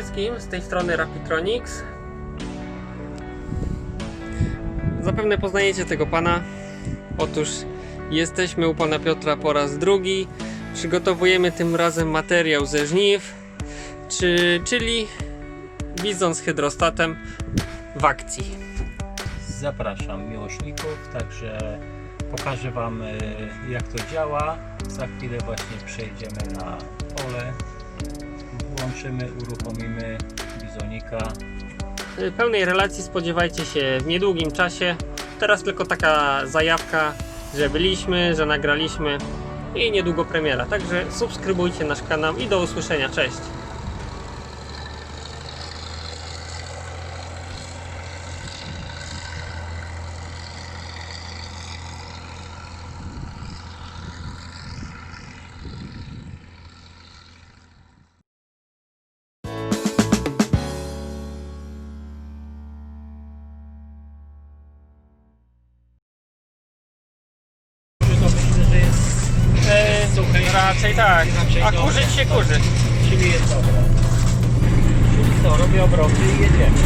wszystkim, z tej strony Rapitronics. Zapewne poznajecie tego pana. Otóż jesteśmy u pana Piotra po raz drugi. Przygotowujemy tym razem materiał ze żniw, czy, czyli z hydrostatem w akcji. Zapraszam miłośników, także pokażę Wam e, jak to działa. Za chwilę właśnie przejdziemy na pole, włączymy, uruchomimy bizonika. Pełnej relacji spodziewajcie się w niedługim czasie. Teraz tylko taka zajawka, że byliśmy, że nagraliśmy i niedługo premiera. Także subskrybujcie nasz kanał i do usłyszenia. Cześć! Raczej tak. A kurzyć się kurzy. Czyli jest dobre. Czyli co, robię obroty i jedziemy.